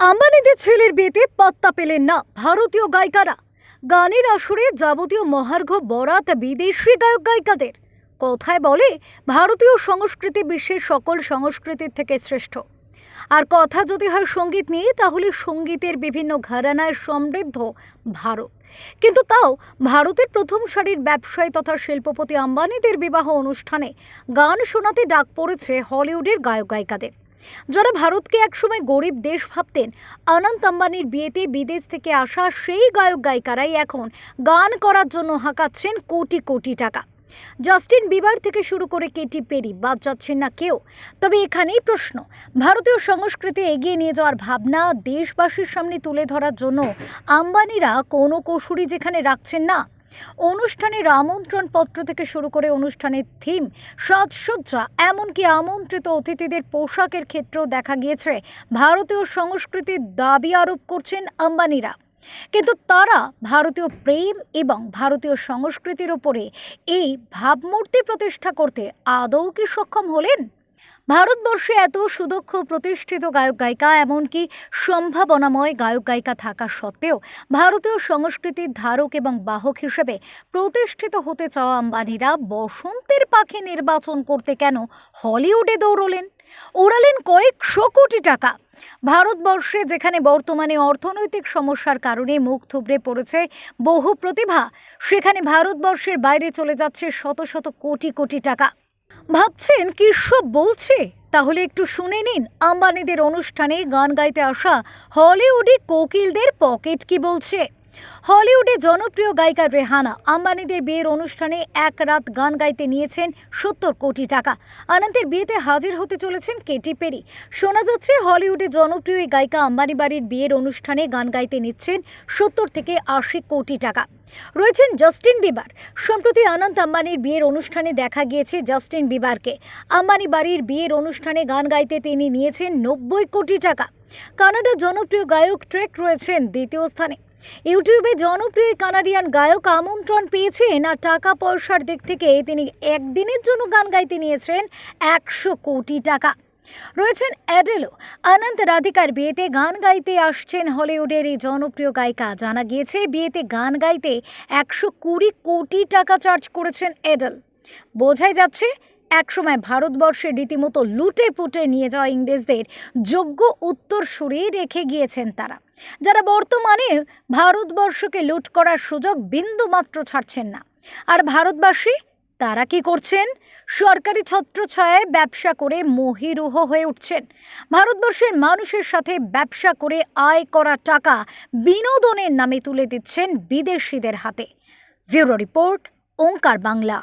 আম্বানিদের ছেলের বিয়েতে পাত্তা পেলেন না ভারতীয় গায়িকারা। গানের আসরে যাবতীয় মহার্ঘ বরাত বিদেশি গায়ক গায়িকাদের। কথায় বলে, ভারতীয় সংস্কৃতি বিশ্বের সকল সংস্কৃতির থেকে শ্রেষ্ঠ। আর কথা যদি হয় সংগীত নিয়ে, তাহলে সঙ্গীতের বিভিন্ন ঘরানায় সমৃদ্ধ ভারত। কিন্তু তাও ভারতের প্রথম সারির ব্যবসায়ী তথা শিল্পপতি আম্বানিদের বিবাহ অনুষ্ঠানে গান শোনাতে ডাক পড়েছে হলিউডের গায়ক গায়িকাদের। যারা ভারতকে একসময় গরিব দেশ ভাবতেন অনন্ত আম্বানির বিয়েতে বিদেশ থেকে আসা সেই গায়ক গায়িকারাই এখন গান করার জন্য হাঁকাচ্ছেন কোটি কোটি টাকা। জাস্টিন বিবার থেকে শুরু করে কেটি পেরি, বাদ যাচ্ছেন না কেউ। তবে এখানেই প্রশ্ন, ভারতীয় সংস্কৃতি এগিয়ে নিয়ে যাওয়ার ভাবনা দেশবাসীর সামনে তুলে ধরার জন্য আম্বানিরা কোনো কসুরি যেখানে রাখছেন না? অনুষ্ঠানের আমন্ত্রণ পত্র থেকে শুরু করে অনুষ্ঠানের থিম সাজসজ্জা, এমনকি আমন্ত্রিত অতিথিদের পোশাকের ক্ষেত্রেও দেখা গিয়েছে। ভারতীয় সংস্কৃতির দাবি আরোপ করছেন আম্বানিরা। কিন্তু তারা ভারতীয় প্রেম এবং ভারতীয় সংস্কৃতির ওপরে এই ভাবমূর্তি প্রতিষ্ঠা করতে আদৌ কি সক্ষম হলেন? ভারতবর্ষে এত সুদক্ষ প্রতিষ্ঠিত গায়ক গায়িকা এমনকি সম্ভাবনাময় গায়ক গায়িকা থাকা সত্ত্বেও ভারতীয় সংস্কৃতির ধারক এবং বাহক হিসেবে প্রতিষ্ঠিত হতে চাওয়া আম্বানিরা বসন্তের পাখি নির্বাচন করতে কেন হলিউডে দৌড়লেন? ওড়ালেন কয়েকশো কোটি টাকা। ভারতবর্ষে যেখানে বর্তমানে অর্থনৈতিক সমস্যার কারণে মুখ থুবড়ে পড়েছে বহু প্রতিভা, সেখানে ভারতবর্ষের বাইরে চলে যাচ্ছে শত শত কোটি কোটি টাকা। ভাবছেন কি সব বলছে? তাহলে একটু শুনে নিন, আম্বানিদের অনুষ্ঠানে গান গাইতে আসা হলিউডে কোকিলদের পকেট কি বলছে? হলিউডে জনপ্রিয় গায়িকা রেহানা আম্বানিদের বিয়ের অনুষ্ঠানে এক রাত গান গাইতে নিয়েছেন সত্তর কোটি টাকা। আনন্দের বিয়েতে হাজির হতে চলেছেন কেটি পেরি। শোনা যাচ্ছে হলিউডে জনপ্রিয় গায়িকা আম্বানি বাড়ির বিয়ের অনুষ্ঠানে গান গাইতে নিচ্ছেন সত্তর থেকে আশি কোটি টাকা। রয়েছেন জাস্টিন বিবার। সম্প্রতি অনন্ত আম্বানির বিয়ের অনুষ্ঠানে দেখা গিয়েছে জাস্টিন বিবারকে। আম্বানি বাড়ির বিয়ের অনুষ্ঠানে গান গাইতে তিনি নিয়েছেন নব্বই কোটি টাকা। কানাডার জনপ্রিয় গায়ক ট্রেক রয়েছেন দ্বিতীয় স্থানে। ইউটিউবে জনপ্রিয় কানাডিয়ান গায়ক আমন্ত্রণ পেয়েছেন আর টাকা পয়সার দিক থেকে। তিনি একদিনের জন্য গান গাইতে নিয়েছেন একশো কোটি টাকা। রয়েছেন অ্যাডেলো অনন্ত রাধিকার বিয়েতে গান গাইতে আসছেন হলিউডের এই জনপ্রিয় গায়িকা। জানা গিয়েছে, বিয়েতে গান গাইতে একশো কুড়ি কোটি টাকা চার্জ করেছেন অ্যাডেল। বোঝাই যাচ্ছে, একসময় ভারতবর্ষে রীতিমতো লুটে পুটে নিয়ে যাওয়া ইংরেজদের যোগ্য উত্তরসূরি রেখে গিয়েছেন তারা। যারা বর্তমানে ভারতবর্ষকে লুট করার সুযোগ বিন্দুমাত্র ছাড়ছেন না। আর ভারতবাসী তারা কি করছেন? সরকারি ছত্রছায়ায় ব্যবসা করে মহিরুহ হয়ে উঠছেন। ভারতবর্ষের মানুষের সাথে ব্যবসা করে আয় করা টাকা বিনোদনের নামে তুলে দিচ্ছেন বিদেশিদের হাতে। Bureau report, Onkar Bangla.